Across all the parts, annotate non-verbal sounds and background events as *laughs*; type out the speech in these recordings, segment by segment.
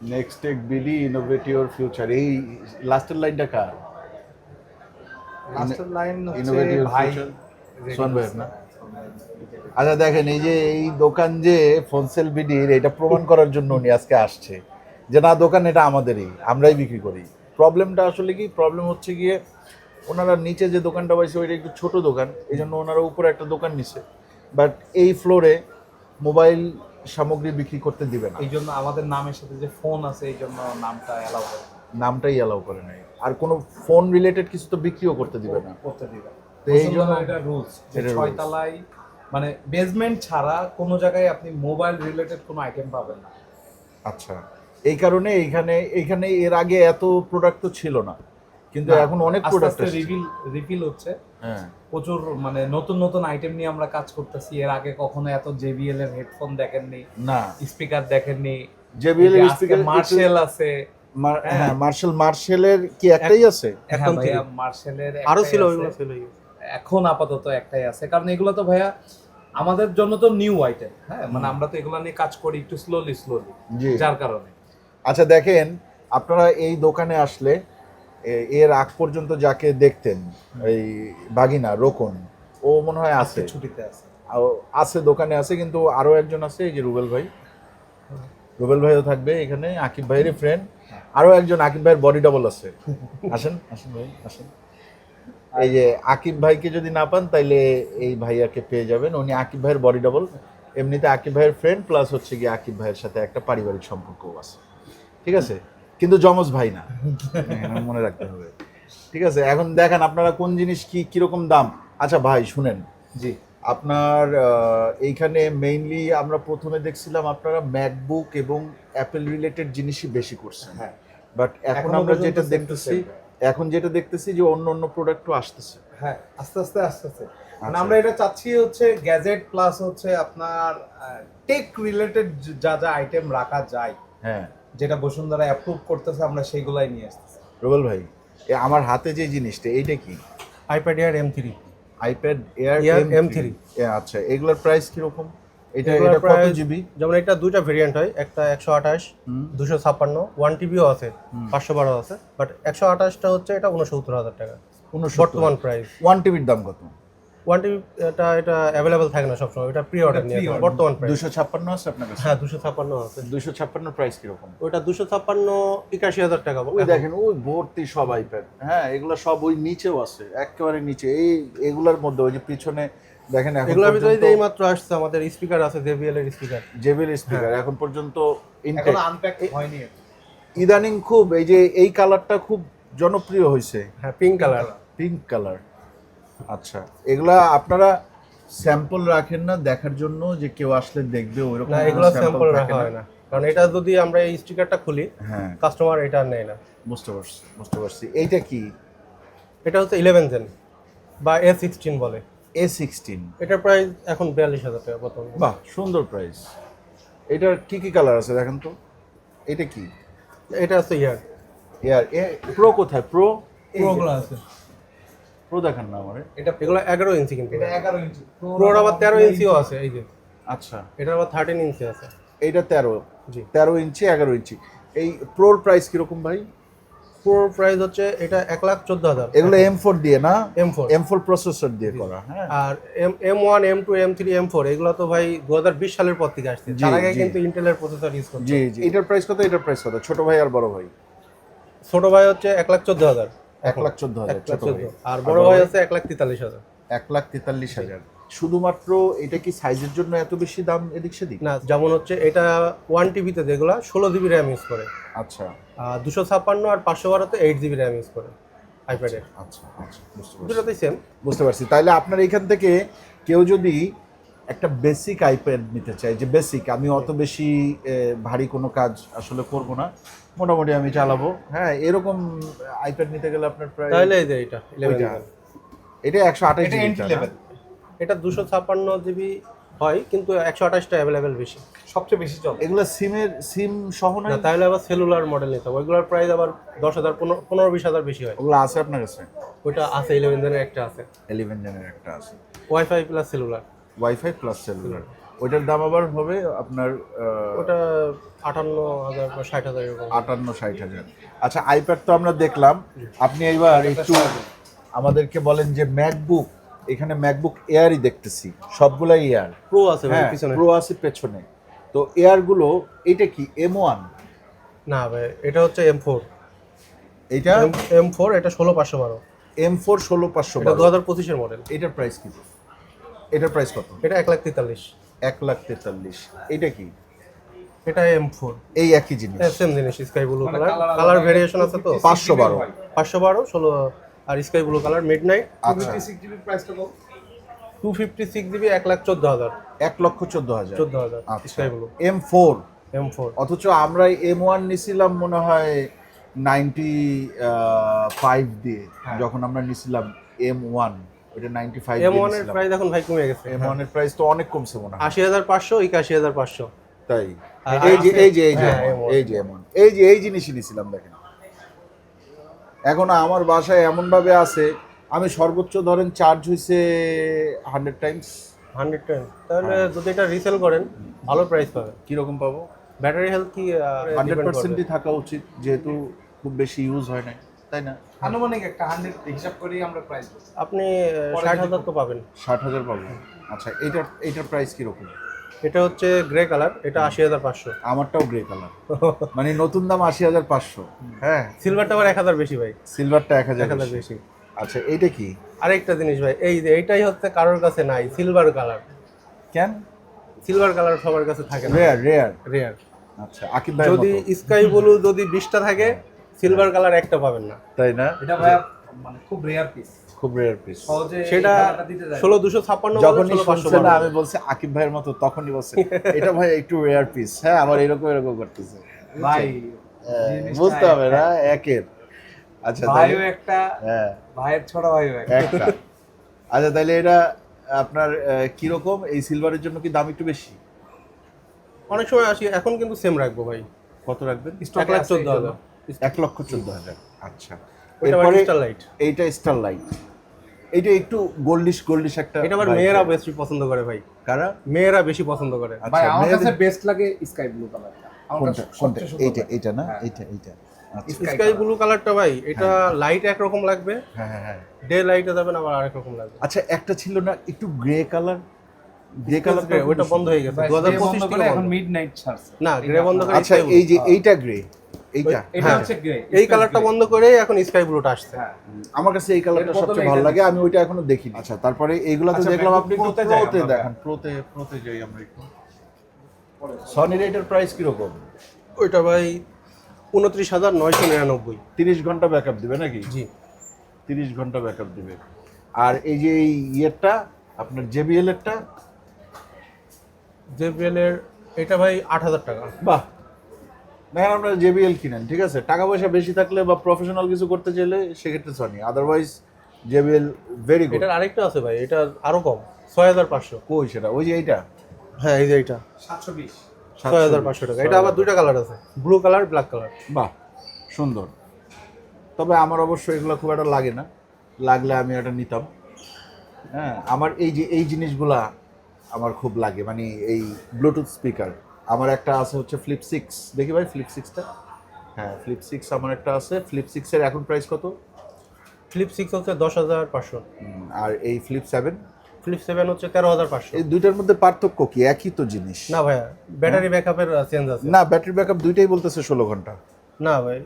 Next tech BD innovate your future এই লাস্টের লাইনটা কার? লাস্টের লাইন ইনোভেটিভ ভাই সোহান ভাইয়ের না আচ্ছা দেখেন এই যে এই দোকান যে ফোনসেল বিডির এটা প্রমাণ করার জন্য উনি আজকে আসছে। যে না দোকান এটা আমাদেরই আমরাই বিক্রি করি। প্রবলেমটা আসলে কি? প্রবলেম হচ্ছে গিয়ে ওনারা নিচে যে দোকানটা পাইছে ওইটা একটু ছোট দোকান। এই জন্য ওনারা উপরে একটা দোকান নিছে। বাট এই ফ্লোরে মোবাইল সামগ্রী বিক্রি করতে দিবে না। এই জন্য আমাদের নামের সাথে যে ফোন আছে এই জন্য নামটা এলাও নামটাই অ্যালাউ করে নাই। আর কোনো ফোন রিলেটেড কিছু তো বিক্রিও করতে দিবে না। করতে দিবে তো এই জন্য এটা রুলস যে এটা rules। ছয় তলায় মানে বেসমেন্ট ছাড়া কোনো জায়গায় আপনি মোবাইল রিলেটেড কোনো আইটেম পাবেন না। আচ্ছা। এই কারণে এইখানে এইখানে এর আগে এত প্রোডাক্ট তো ছিল না। কিন্তু এখন অনেক প্রোডাক্ট রিভিল রিফিল হচ্ছে। হ্যাঁ। প্রচুর মানে নতুন নতুন আইটেম নিয়ে আমরা কাজ করতেছি। এর আগে কখনো এত জেবিএল এর হেডফোন দেখেননি না। স্পিকার দেখেননি। জেবিএল এর স্পিকার মার্শেল আছে। হ্যাঁ। মার্শাল মার্শেলের কি একটাই আছে? এখন ভাইয়া মার্শেলের আরও ছিল। ওইগুলো ছিল এখন আপাতত একটাই আছে। কারণ এগুলো তো ভাইয়া আমাদের জন্য তো নিউ আইটেম হ্যাঁ মানে আমরা তো এগুলো নিয়ে কাজ করি একটু স্লোলি স্লোলি জি। যার কারণে। আচ্ছা দেখেন আপনারা এই দোকানে আসলে এর আগ পর্যন্ত যাকে দেখতেন এই বাগিনা রোকন ও মনে হয় আছে। ছুটিতে আছে। আছে দোকানে আছে কিন্তু আরও একজন আছে এই যে রুবেল ভাই। রুবেল ভাইও থাকবে এখানে আকিব ভাইয়েরই ফ্রেন্ড আরও একজন আকিব ভাইয়ের বডি ডবল আছে। আসেন আসেন ভাই আসেন। এই যে আকিব ভাইকে যদি না পান তাইলে এই ভাইয়াকে পেয়ে যাবেন। উনি আকিব ভাইয়ের বডি ডবল এমনিতে আকিব ভাইয়ের ফ্রেন্ড প্লাস হচ্ছে গিয়ে আকিব ভাইয়ের সাথে একটা পারিবারিক সম্পর্কও আছে। ঠিক আছে? কিন্তু জমজ ভাই না। মনে রাখতে হবে। ঠিক আছে এখন দেখেন আপনারা কোন জিনিস কি কীরকম দাম? আচ্ছা ভাই শুনেন। জি। আপনার এইখানে মেইনলি আমরা প্রথমে দেখছিলাম আপনারা ম্যাকবুক এবং অ্যাপেল রিলেটেড জিনিসই বেশি করছেন। হ্যাঁ। বাট এখন আমরা যেটা দেখতেছি এখন যেটা দেখতেছি যে অন্য অন্য প্রোডাক্টও আসতেছে। হ্যাঁ আস্তে আস্তে আস্তে আস্তে। মানে আচ্ছা। আমরা এটা চাচ্ছি হচ্ছে গ্যাজেট প্লাস হচ্ছে আপনার টেক রিলেটেড যা যা আইটেম রাখা যায়। হ্যাঁ। যেটা বসুন্ধরা অ্যাপ্রুভ করতেছে আমরা সেইগুলাই নিয়ে আসতেছি। রুবেল ভাই এ আমার হাতে যে জিনিসটা এইটা কি? IPad Air M three iPad Air M M3 three আচ্ছা এগুলোর প্রাইস কীরকম? এটা এটা কত জিবি যেমন এটা দুইটা ভেরিয়েন্ট হয় একটা একশো আঠাশ দুশো ছাপ্পান্ন ওয়ান টিবিও আছে পাঁচশো বারো আছে বাট একশো আঠাশটা হচ্ছে এটা উনসত্তর হাজার টাকা। বর্তমান প্রাইস ওয়ান টিভির দাম কত? ওয়ান টিবি এটা এটা অ্যাভেলেবেল থাকে না সবসময় এটা প্রি অর্ডার নিয়ে বর্তমান দুশো ছাপ্পান্ন আছে আপনার কাছে? হ্যাঁ দুশো ছাপ্পান্ন আছে। দুশো ছাপ্পান্ন প্রাইস কীরকম? ওইটা দুশো ছাপ্পান্ন একাশি হাজার টাকা ওই দেখেন ওই ভর্তি সব আইপ্যাড হ্যাঁ এগুলো সব ওই নিচেও আছে একেবারে নিচে। এই এগুলার মধ্যে ওই যে পিছনে দেখেন এখন এগুলোর ভিতরে এই মাত্র আসছে আমাদের স্পিকার আছে জেবিএল এর স্পিকার জেবিএল স্পিকার এখন পর্যন্ত ইনটেক আনপ্যাক হয়নি ইদানিং খুব এই যে এই কালারটা খুব জনপ্রিয় হয়েছে হ্যাঁ পিঙ্ক কালার পিঙ্ক কালার আচ্ছা এগুলা আপনারা স্যাম্পল রাখেন না দেখার জন্য যে কেউ আসলে দেখবে ওইরকম না এগুলো স্যাম্পল রাখা হয় না। কারণ এটা যদি আমরা এই স্টিকারটা খুলি হ্যাঁ। কাস্টমার এটা আর নেয় না। বুঝতে পারছি বুঝতে পারছি। এইটা কি? এটা হচ্ছে ইলেভেন জেন বা এ সিক্সটিন বলে। এ সিক্সটিন এটার প্রাইস এখন বিয়াল্লিশ হাজার টাকা বর্তমানে। বাহ সুন্দর প্রাইস এটার কি কি কালার আছে দেখেন তো? এটা কি? এটা হচ্ছে ইয়ার। এয়ার এ প্রো কোথায়? প্রো প্রোগুলো আছে। প্রো দেখান না আমারে। এটা এগুলো এগারো ইঞ্চি কিন্তু। এটা এগারো ইঞ্চি। প্রোর আবার তেরো ইঞ্চিও আছে এই যে। আচ্ছা। এটার আবার থার্টিন ইঞ্চি আছে। এইটা তেরো। জি। তেরো ইঞ্চি এগারো ইঞ্চি। এই প্রোর প্রাইস কীরকম ভাই? প্রোর প্রাইস হচ্ছে এটা এক লাখ চোদ্দ হাজার। এগুলো এম ফোর দিয়ে না? M four M four processor দিয়ে করা হ্যাঁ। আর M M one M two M three M four এগুলো তো ভাই দু হাজার বিশ সালের পর থেকে আসছে। তার আগে কিন্তু ইন্টেলের প্রসেসর ইউজ করছে জি জি। এটার প্রাইস কত? এটার প্রাইস কত? ছোট ভাই আর বড় ভাই? ছোট ভাই হচ্ছে এক লাখ চোদ্দ হাজার। এক লাখ চোদ্দ হাজার আর বড় ভাই হচ্ছে এক লাখ তেতাল্লিশ হাজার। এক লাখ তেতাল্লিশ হাজার। শুধুমাত্র এটা কি সাইজের জন্য এত বেশি দাম এদিক সেদিক? না যেমন হচ্ছে এটা ওয়ান টিভিতে যেগুলো ষোলো জিবি র্যাম ইউজ করে। আচ্ছা। আর দুশো ছাপ্পান্ন আর পাঁচশো বারোতে এইট জিবি র্যাম ইউজ করে আইপ্যাডের আচ্ছা আচ্ছা বুঝতে পারছি। সেম বুঝতে পারছি। তাহলে আপনার এখান থেকে কেউ যদি একটা বেসিক আইপ্যাড নিতে চাই। যে বেসিক আমি অত বেশি ভারী কোনো কাজ আসলে করব না। মোটামুটি আমি চালাবো। হ্যাঁ এরকম আইপ্যাড নিতে গেলে আপনার প্রায় তাহলে এই যে এটা ইলেভেন। এটা একশো আঠাশ এটা এন্ট্রি লেভেল এটা দুশো ছাপ্পান্ন জিবি হয় কিন্তু একশো আঠাশটা অ্যাভেলেবেল বেশি। সবচেয়ে বেশি চলে। এগুলো সিমের সিম সহ না তাহলে আবার সেলুলার মডেল নিতে হবে। ওইগুলোর প্রাইস আবার দশ হাজার পনেরো পনেরো বিশ হাজার বেশি হয়। ওগুলো আছে আপনার কাছে? ওইটা আছে ইলেভেন জেনের একটা আছে। এলিভেন জেনের একটা আছে। WiFi plus cellular WiFi plus cellular ওইটার দাম আবার হবে আপনার ওটা আটান্ন হাজার বা ষাট হাজার আটান্ন ষাট হাজার। আচ্ছা আইপ্যাড তো আমরা দেখলাম। আপনি এইবার একটু আমাদেরকে বলেন যে ম্যাকবুক এখানে ম্যাকবুক এয়ারই দেখতেছি। সবগুলাই এয়ার প্রো আছে হ্যাঁ পিছনে। প্রো আছে পেছনে। তো এয়ারগুলো এটা কি এম ওয়ান না ভাই এটা হচ্ছে এম ফোর এটা এম ফোর এটা ষোলো পাঁচশো বারো। এম ফোর ষোলো পাঁচশো দু হাজার পঁচিশের মডেল এটার প্রাইস কি? এটার প্রাইস কত? এটা এক লাখ তেতাল্লিশ। এক লাখ তেতাল্লিশ। এটা কি? এটা এম ফোর এই একই জিনিস। সেম জিনিস sky blue colour colour variation আছে তো? 512 পাঁচশো বারো ষোলো আর sky blue colour midnight আচ্ছা প্রাইসটা কত টু ফিফটি সিক্স জিবি এক লাখ চোদ্দ হাজার। এক লক্ষ চোদ্দ হাজার। চোদ্দ হাজার sky blue M four M four অথচ আমরা এম ওয়ান নিছিলাম মনে হয় নাইনটি ফাইভ দিয়ে হ্যাঁ। যখন আমরা নিছিলাম M one ninety five M price এখন ভাই কমে গেছে। ওয়ানের প্রাইস তো অনেক কমছে মনে হয়। আশি হাজার পাঁচশো একাশি হাজার পাঁচশো। তাই? এই যে এই যে এই যে হ্যাঁ, M1, M1 এই যে এমন এই যে এই জিনিসই নিছিলাম দেখেন। এখন আমার বাসায় এমন ভাবে আছে আমি সর্বোচ্চ ধরেন চার্জ হইছে হান্ড্রেড টাইমস হান্ড্রেড টেন তাহলে যদি এটা রিসেল করেন ভালো প্রাইস পাবেন। কীরকম পাবো? ব্যাটারি হেলথ কি হান্ড্রেড পার্সেন্টই থাকা উচিত যেহেতু খুব বেশি ইউজ হয় না তাই না? আনুমানিক একটা হান্ড্রেড হিসাব করেই আমরা প্রাইস আপনি ষাট হাজার তো পাবেন। ষাট হাজার পাবো আচ্ছা এইটার এইটার প্রাইস কীরকম? এটা হচ্ছে গ্রে কালার এটা আশি হাজার পাঁচশো। আমারটাও গ্রে কালার মানে নতুন দাম আশি হাজার পাঁচশো। হ্যাঁ। সিলভারটা আবার এক হাজার বেশি ভাই। সিলভারটা এক হাজার এক হাজার বেশি। আচ্ছা এইটা কি? আরেকটা জিনিস ভাই এই যে এইটাই হচ্ছে কারোর কাছে নাই সিলভার কালার কেন? সিলভার কালার সবার কাছে থাকে না। রেয়ার রেয়ার রেয়ার আচ্ছা আকিব ভাই যদি স্কাই ব্লু যদি বিশটা থাকে সিলভার কালার একটা পাবেন না। তাই না? এটা ভাইয়া মানে খুব রেয়ার পিস খুব রেয়ার পিস সেটা। ষোলো দুশো ছাপ্পান্ন যখনই শুনছে না আমি বলছি আকিব ভাইয়ের মতো তখনই বলছে এটা ভাই একটু রেয়ার পিস হ্যাঁ আবার এরকম এরকম করতেছে। ভাই হ্যাঁ, বুঝতে হবে না একের। আচ্ছা ভাইও একটা হ্যাঁ। ভাইয়ের ছোট ভাইও একটা। একটা। আচ্ছা তাহলে এটা আপনার কীরকম? এই সিলভারের জন্য কি দাম একটু বেশি? অনেক সময় আসি এখন কিন্তু সেম রাখব ভাই। কত রাখবেন? এক লাখ চোদ্দ হাজার। এক লক্ষ চোদ্দ হাজার। আচ্ছা। এরপরে স্টার লাইট এইটা স্টার লাইট এইটা একটু গোল্ডিশ গোল্ডিশ একটা এটা আবার মেয়েরা বেশি পছন্দ করে ভাই। কারা? মেয়েরা বেশি পছন্দ করে। আচ্ছা, ভাই আমার কাছে বেস্ট লাগে স্কাই ব্লু কালারটা কোনটা? কোনটা? এইটা এইটা না? হ্যাঁ। এইটা এইটা। স্কাই ব্লু কালারটা ভাই এটা লাইট একরকম লাগবে। হ্যাঁ হ্যাঁ হ্যাঁ। ডে লাইটে যাবেন আবার আরেক রকম লাগবে। আচ্ছা একটা ছিল না একটু গ্রে কালার গ্রে কালার ওইটা বন্ধ হয়ে গেছে। ভাই, দু হাজার gray পঁচিশ বন্ধ থেকে এখন বন্ধ। মিড নাইট ছাড়ছে। না গ্রে বন্ধ করে আচ্ছা এই যে এইটা গ্রে এইটা এটা হ্যাঁ। হচ্ছে গ্রে এই কালারটা বন্ধ করে এখন স্কাই ব্লুটা আসছে। হ্যাঁ। আমার কাছে এই কালারটা সবচেয়ে ভালো লাগে আমি ওইটা এখনও দেখিনি। আচ্ছা তারপরে এইগুলা তো আচ্ছা, দেখলাম আপনি প্রোতে। দেখান। প্রোতে প্রোতে যাই আমরা একটু। সনির এটার প্রাইস কীরকম? ওইটা ভাই উনত্রিশ হাজার নয়শো নিরানব্বই। তিরিশ ঘণ্টা ব্যাকআপ দিবে নাকি? জি। তিরিশ ঘণ্টা ব্যাকআপ দিবে। আর এই যে এই ইয়েরটা আপনার জেবিএল এরটা? জেবিএল এর এটা ভাই আট হাজার টাকা। বাহ দেখেন আপনারা জেবিএল কিনেন ঠিক আছে? টাকা পয়সা বেশি থাকলে বা প্রফেশনাল কিছু করতে চাইলে সেক্ষেত্রে Sony otherwise JBL very good এটার আরেকটা আছে ভাই এটা আরও কম ছয় হাজার পাঁচশো। কই সেটা? ওই যে এইটা? হ্যাঁ এই যে এইটা। সাতশো বিশ। ছয় হাজার পাঁচশো টাকা। এটা আবার দুইটা কালার আছে ব্লু কালার ব্ল্যাক কালার বাহ সুন্দর। তবে আমার অবশ্য এগুলো খুব একটা লাগে না। লাগলে আমি এটা নিতাম। হ্যাঁ আমার এই যে এই জিনিসগুলা আমার খুব লাগে মানে এই ব্লুটুথ স্পিকার আমার একটা আছে হচ্ছে ফ্লিপ সিক্স দেখি ভাই ফ্লিপ সিক্সটা হ্যাঁ ফ্লিপ সিক্স আমার একটা আছে। ফ্লিপ সিক্সের এখন প্রাইস কত? ফ্লিপ সিক্স হচ্ছে দশ হাজার পাঁচশো। আর এই ফ্লিপ সেভেন ফ্লিপ সেভেন হচ্ছে তেরো হাজার পাঁচশো। এই দুইটার মধ্যে পার্থক্য কি? একই তো জিনিস। না ভাইয়া ব্যাটারি ব্যাকআপের চেঞ্জ আছে। না ব্যাটারি ব্যাকআপ দুইটাই বলতেছে ষোলো ঘণ্টা। না ভাই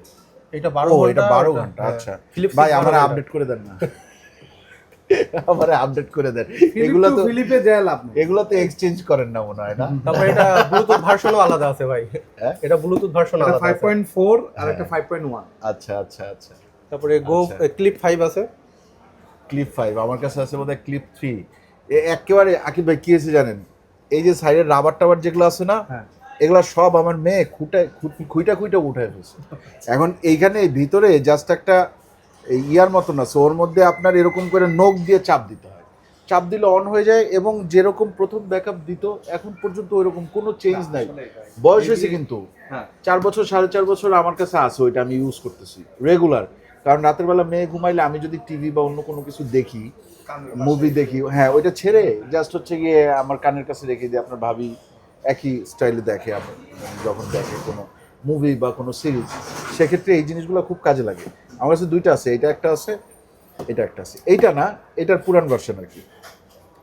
এটা বারো ঘণ্টা এটা বারো ঘণ্টা হ্যাঁ। আচ্ছা। Philips ভাই আমার আপডেট করে দেন না। *laughs* আমার আপডেট করে দেন। এগুলো তো ফিলিপে যায় লাভ নেই এগুলো তো এক্সচেঞ্জ করেন না মনে হয় না? তারপরে এটা ব্লুটুথ ভার্সনও আলাদা আছে ভাই। হ্যাঁ? এটা ব্লুটুথ ভার্সন আলাদা ফাইভ আছে। পয়েন্ট ফোর আর একটা ফাইভ পয়েন্ট ওয়ান আচ্ছা আচ্ছা আচ্ছা। তারপরে গো আচ্ছা। ক্লিপ ফাইভ আছে। ক্লিপ ফাইভ আমার কাছে আছে বোধহয় ক্লিপ থ্রি একেবারে আকিব ভাই কি হয়েছে জানেন? এই যে সাইডের রাবার টাবার যেগুলো আছে না হ্যাঁ। এগুলা সব আমার মেয়ে খুঁটে খুঁট- খুইটা খুইটা উঠায় ফেলছে। এখন এইখানে ভিতরে জাস্ট একটা এই ইয়ার মতো না সো ওর মধ্যে আপনার এরকম করে নখ দিয়ে চাপ দিতে হয়। চাপ দিলে অন হয়ে যায় এবং যেরকম প্রথম ব্যাকআপ দিত এখন পর্যন্ত ওইরকম কোনো চেঞ্জ নাই। বয়স হয়েছে কিন্তু। হ্যাঁ। চার বছর সাড়ে চার বছর আমার কাছে আছে ওইটা আমি ইউজ করতেছি রেগুলার কারণ রাতের বেলা মেয়ে ঘুমাইলে আমি যদি টিভি বা অন্য কোনো কিছু দেখি মুভি দেখি। হ্যাঁ ওইটা ছেড়ে জাস্ট হচ্ছে গিয়ে আমার কানের কাছে রেখে দিই আপনার ভাবি একই স্টাইলে দেখে আমার যখন দেখে কোনো মুভি বা কোনো সিরিজ সেক্ষেত্রে এই জিনিসগুলো খুব কাজে লাগে। আমার কাছে দুইটা আছে এটা একটা আছে এটা একটা আছে। এইটা না এটার পুরান ভার্সন আর কি।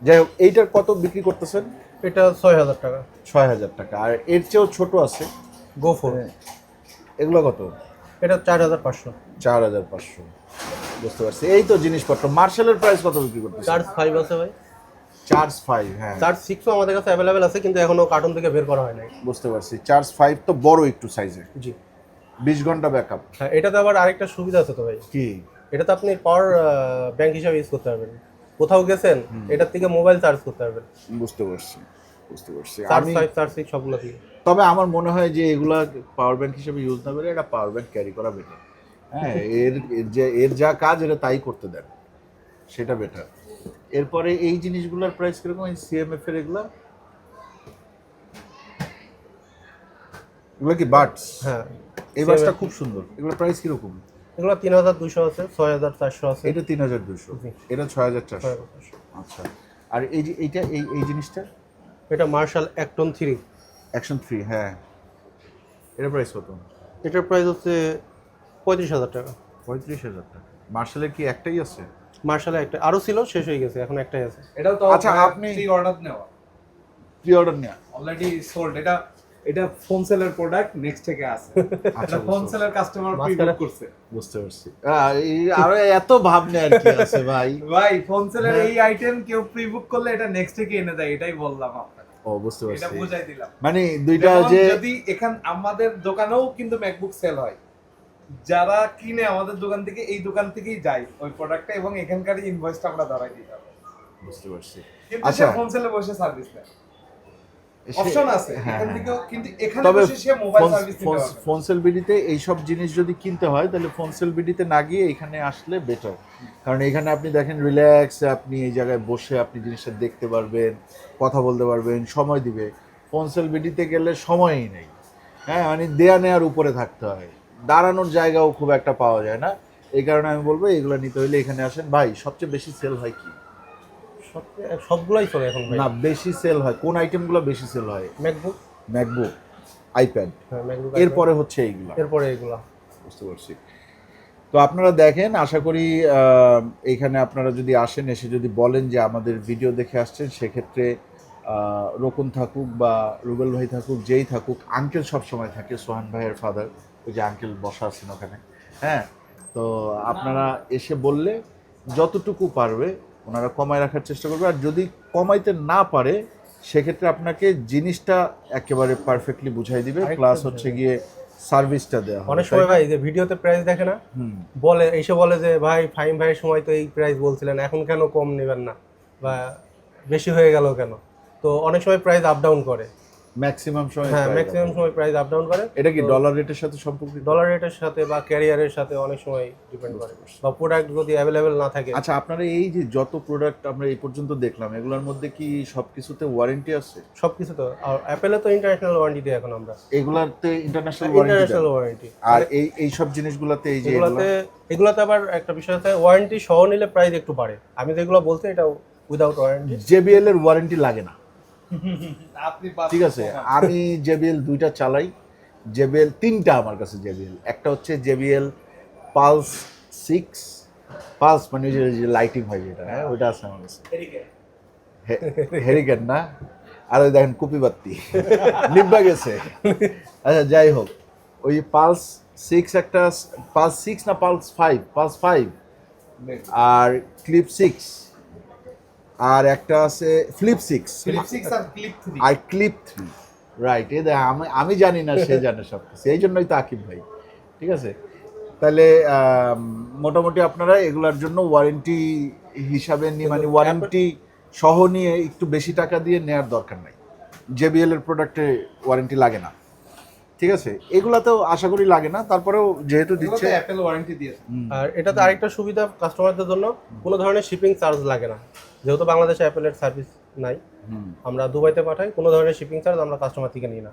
যাই হোক এইটার কত বিক্রি করতেছেন? এটা ছয় হাজার টাকা। ছয় হাজার টাকা। আর এর চেয়েও ছোট আছে। গো ফোর এগুলো কত? এটা চার হাজার পাঁচশো। চার হাজার পাঁচশো। বুঝতে পারছি। এই তো জিনিসপত্র। মার্শালের প্রাইস কত বিক্রি করতে চার্জ ফাইভ আছে ভাই। চার্জ ফাইভ হ্যাঁ। চার্জ সিক্সও আমাদের কাছে অ্যাভেলেবেল আছে কিন্তু এখনও কার্টুন থেকে বের করা হয় নাই। বুঝতে পারছি। চার্জ ফাইভ তো বড় একটু সাইজে জি। বিশ ঘণ্টা ব্যাকআপ হ্যাঁ এটাতে আবার আরেকটা সুবিধা আছে তো ভাই। কি? এটাতে আপনি পাওয়ার ব্যাংক হিসাবে ইউজ করতে পারবেন। কোথাও গেছেন এটার থেকে মোবাইল চার্জ করতে পারবেন। বুঝতে পারছি। বুঝতে পারছি। চার্জ ফাইভ চার্জ সিক্স সবগুলো থেকে তবে আমার মনে হয় যে এগুলা পাওয়ার ব্যাংক হিসেবে ইউজ না করে এটা পাওয়ার ব্যাংক ক্যারি করা বেটার হ্যাঁ এর এর যে এর যা কাজ এটা তাই করতে দেন। সেটা বেটার এরপরে এই জিনিসগুলোর প্রাইস কীরকম? এই সিএমএফ এর এগুলা? এগুলো কি বাটস হ্যাঁ। এই বাসটা খুব সুন্দর। এগুলো প্রাইস কীরকম? এগুলো তিন হাজার দুশো আছে ছয় হাজার চারশো আছে। এটা তিন হাজার দুশো। এটা ছয় হাজার চারশো। আচ্ছা। আর এই যে এইটা এই এই জিনিসটা? এটা Marshall Acton three action three হ্যাঁ। এটা প্রাইস কত? এটার প্রাইস হচ্ছে পঁয়ত্রিশ হাজার টাকা। পঁয়ত্রিশ হাজার টাকা। মার্শালের কি একটাই আছে? মার্শালে একটা আরও ছিল শেষ হয়ে গেছে এখন একটাই আছে। এটাও তো আচ্ছা, আপনি- আপনি অর্ডার নেওয়া। প্রি অর্ডার নেওয়া অলরেডি সোল্ড এটা এটা ফোন সেলের প্রোডাক্ট নেক্সট থেকে আছে। *laughs* আচ্ছা, ফোন সেলের কাস্টমার প্রি মাঝখানে- করছে। বুঝতে পারছি। আরও এত ভাবনা আর কি আছে ভাই। ভাই ফোন সেলের এই আইটেম কেউ প্রি বুক করলে এটা নেক্সট থেকে এনে দেয় এটাই বললাম আপনাকে। ও বুঝতে পারছি। এটা বুঝাই দিলাম। মানে দুইটা যে যদি এখান আমাদের দোকানেও কিন্তু ম্যাকবুক সেল হয়। যারা কিনে আমাদের দোকান থেকে এই দোকান থেকেই যায় ওই প্রোডাক্টটা এবং এখানকার ইনভয়েসটা আমরা ধরাই দিতে হবে বুঝতে পারছি। আচ্ছা। ফোন সেলে বসে সার্ভিস দেয় অপশন আছে হ্যাঁ, এখান হ্যাঁ। থেকেও কিন্তু এখানে বসে সে মোবাইল সার্ভিস দিতে পারবে। ফোনসেল বিডিতে এইসব জিনিস যদি কিনতে হয় তাহলে ফোনসেল বিডিতে না গিয়ে এখানে আসলে বেটার কারণ এখানে আপনি দেখেন রিল্যাক্স আপনি এই জায়গায় বসে আপনি জিনিসটা দেখতে পারবেন কথা বলতে পারবেন সময় দিবে। ফোনসেল বিডিতে গেলে সময়ই নেই। হ্যাঁ মানে দেয়া নেয়ার উপরে থাকতে হয়। দাঁড়ানোর জায়গাও খুব একটা পাওয়া যায় না। এই কারণে আমি বলব এগুলো নিতে হইলে এখানে আসেন। ভাই সবচেয়ে বেশি সেল হয় কি? সবগুলাই চলে এখন না বেশি সেল হয়। কোন আইটেমগুলো বেশি সেল হয়? ম্যাকবুক ম্যাকবুক আইপ্যাড এরপরে হচ্ছে এইগুলো। এরপরে এগুলা বুঝতে পারছি। তো আপনারা দেখেন আশা করি এইখানে আপনারা যদি আসেন এসে যদি বলেন যে আমাদের ভিডিও দেখে আসছেন সেক্ষেত্রে রকুন থাকুক বা রুবেল ভাই থাকুক যেই থাকুক আঙ্কেল সব সময় থাকে সোহান ভাইয়ের ফাদার ওই যে আঙ্কেল বসা আছেন ওখানে। হ্যাঁ তো আপনারা এসে বললে যতটুকু পারবে ওনারা কমায় রাখার চেষ্টা করবে। আর যদি কমাইতে না পারে সেক্ষেত্রে আপনাকে জিনিসটা একেবারে পারফেক্টলি বুঝাই দিবে। প্লাস হচ্ছে গিয়ে সার্ভিসটা দেওয়া অনেক সময় ভাই যে ভিডিওতে প্রাইস দেখে না? বলে এসে বলে যে ভাই ফাইম ভাইয়ের সময় তো এই প্রাইস বলছিলেন এখন কেন কম নেবেন না? বা বেশি হয়ে গেল কেন? তো অনেক সময় প্রাইস আপ ডাউন করে। ম্যাক্সিমাম সময় হ্যাঁ ম্যাক্সিমাম সময় প্রাইস আপ ডাউন করে। এটা কি তো- ডলার রেটের সাথে সম্পর্কিত? ডলার রেটের সাথে বা ক্যারিয়ারের সাথে অনেক সময় ডিপেন্ড করে। বা প্রোডাক্ট যদি অ্যাভেলেবেল না থাকে। আচ্ছা আপনারা এই যে যত প্রোডাক্ট আমরা এই পর্যন্ত দেখলাম এগুলোর মধ্যে কি সবকিছুতে ওয়ারেন্টি আছে? সব কিছু তো আর অ্যাপেলে তো ইন্টারন্যাশনাল ওয়ারেন্টি দেয় এখন আমরা। এগুলাতে ইন্টারন্যাশনাল ইন্টারন্যাশনাল ওয়ারেন্টি আর এই এই সব জিনিসগুলোতে এই যে এগুলা এগুলাতে এগুলাতে আবার একটা বিষয় আছে ওয়ারেন্টি সহ নিলে প্রাইস একটু বাড়ে। আমি যেগুলো বলছি এটা উইদাউট ওয়ারেন্টি জেবিএল এর ওয়ারেন্টি লাগে না। ঠিক আছে আমি জেবিএল দুইটা চালাই। জেবিএল তিনটা আমার কাছে জেবিএল। একটা হচ্ছে জেবিএল পালস সিক্স। পালস মানে যে- লাইটিং হয় যেটা হ্যাঁ ওইটা আছে আমার কাছে। হেরিকেন না? আর ওই দেখেন কুপি বাত্তি। নিব্বা গেছে। আচ্ছা যাই হোক। ওই পালস সিক্স একটা পালস সিক্স না পালস ফাইভ? Pulse five. আর ক্লিপ সিক্স। আর একটা আছে ফ্লিপ সিক্স ফিলিপ সিক্স আর ক্লিপ থ্রি আর ক্লিপ থ্রি রাইট এ দেখ আমি আমি জানি না সে জানে সব কিছু এই জন্যই তো আকিব ভাই ঠিক আছে? তাহলে মোটামুটি আপনারা এগুলার জন্য ওয়ারেন্টি হিসাবে নিয়ে মানে ওয়ারেন্টি সহ নিয়ে একটু বেশি টাকা দিয়ে নেওয়ার দরকার নাই। জেবিএল এর প্রোডাক্টে ওয়ারেন্টি লাগে না। ঠিক আছে? এগুলাতেও আশা করি লাগে না। তারপরেও যেহেতু দিচ্ছে অ্যাপেল ওয়ারেন্টি দিয়েছে। আর এটাতে আরেকটা সুবিধা কাস্টমারদের জন্য কোনো ধরনের শিপিং চার্জ লাগে না। যেহেতু বাংলাদেশে অ্যাপেলের সার্ভিস নাই আমরা দুবাইতে পাঠাই কোনো ধরনের শিপিং চার্জ আমরা কাস্টমার থেকে নিই না।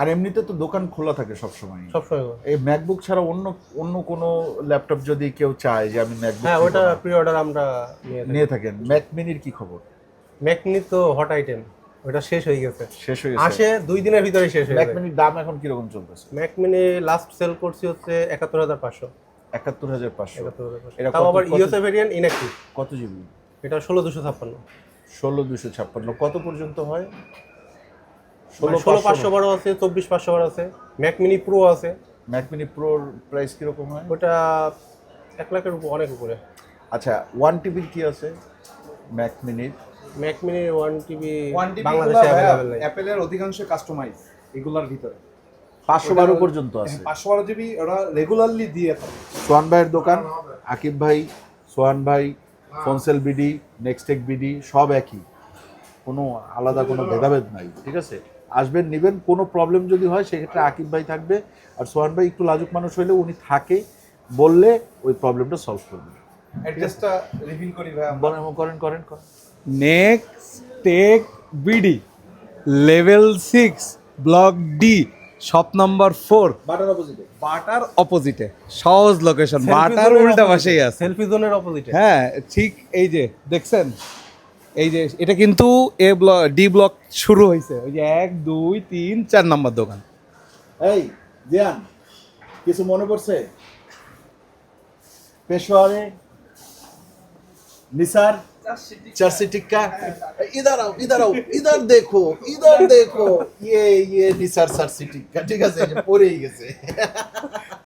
আর এমনিতে তো দোকান খোলা থাকে সবসময় সবসময় এই ম্যাকবুক ছাড়া অন্য অন্য কোনো ল্যাপটপ যদি কেউ চায় যে আমি ম্যাকবুক হ্যাঁ ওটা প্রি অর্ডার আমরা নিয়ে থাকি। নিয়ে থাকেন। ম্যাক মিনির কি খবর? ম্যাকনি তো হট আইটেম ওটা শেষ হয়ে গেছে। শেষ হয়ে গেছে। আসে দুই দিনের ভিতরে শেষ হয়ে ম্যাক মিনির দাম এখন কীরকম চলতেছে? ম্যাক মিনি লাস্ট সেল করছি হচ্ছে একাত্তর হাজার পাঁচশো। একাত্তর হাজার পাঁচশো। এটা আবার ইউএসএ ভেরিয়েন্ট ইনঅ্যাক্টিভ কত জিবি এটা ষোলো দুশো ছাপ্পান্ন। ষোলো দুশো ছাপ্পান্ন। কত পর্যন্ত হয়? ষোলো ষোলো পাঁচশো বারো আছে চব্বিশ পাঁচশো বারো আছে। ম্যাক মিনি প্রো আছে। ম্যাক মিনি প্রোর প্রাইস কীরকম হয়? ওটা এক লাখের উপর অনেক উপরে। আচ্ছা ওয়ান টিবির কি আছে? ম্যাক মিনির Mac mini one TB one TB বাংলাদেশে অ্যাভেলেবেল নেই। অ্যাপেলের অধিকাংশ কাস্টমাইজ এগুলার ভিতরে। পাঁচশো বারো পর্যন্ত আছে। পাঁচশো বারো জিবি ওরা রেগুলারলি দিয়ে থাকে। সোহান ভাইয়ের দোকান আকিব ভাই সোহান ভাই ফোনসেল বিডি নেক্সটেক বিডি সব একই। কোনো আলাদা কোনো ভেদাভেদ নাই। ঠিক আছে? আসবেন নেবেন কোনো প্রবলেম যদি হয় সেক্ষেত্রে আকিব ভাই থাকবে। আর সোহান ভাই একটু লাজুক মানুষ হলে উনি থাকে বললে ওই প্রবলেমটা সলভ করবে অ্যাড্রেসটা রিভিল করি ভাই বলেন করেন করেন করেন। Next Tech BD level six block D shop number four. Butter অপোজিটে। বাটার অপোজিটে। সহজ লোকেশন বাটার উল্টা পাশেই আছে। সেলফি জোনের অপোজিটে হ্যাঁ ঠিক এই যে দেখছেন? এই যে এটা কিন্তু এ ব্লক ডি ব্লক শুরু হয়েছে ওই যে এক দুই তিন চার নাম্বার দোকান। এই জিয়ান কিছু মনে পড়ছে? পেশোয়ারে নিসার? চারসি टिक्का इधर आओ इधर आओ इधर देखो इधर देखो ये ये निसार চারসি টিক্কা ঠিক আছে এই যে পড়েই গেছে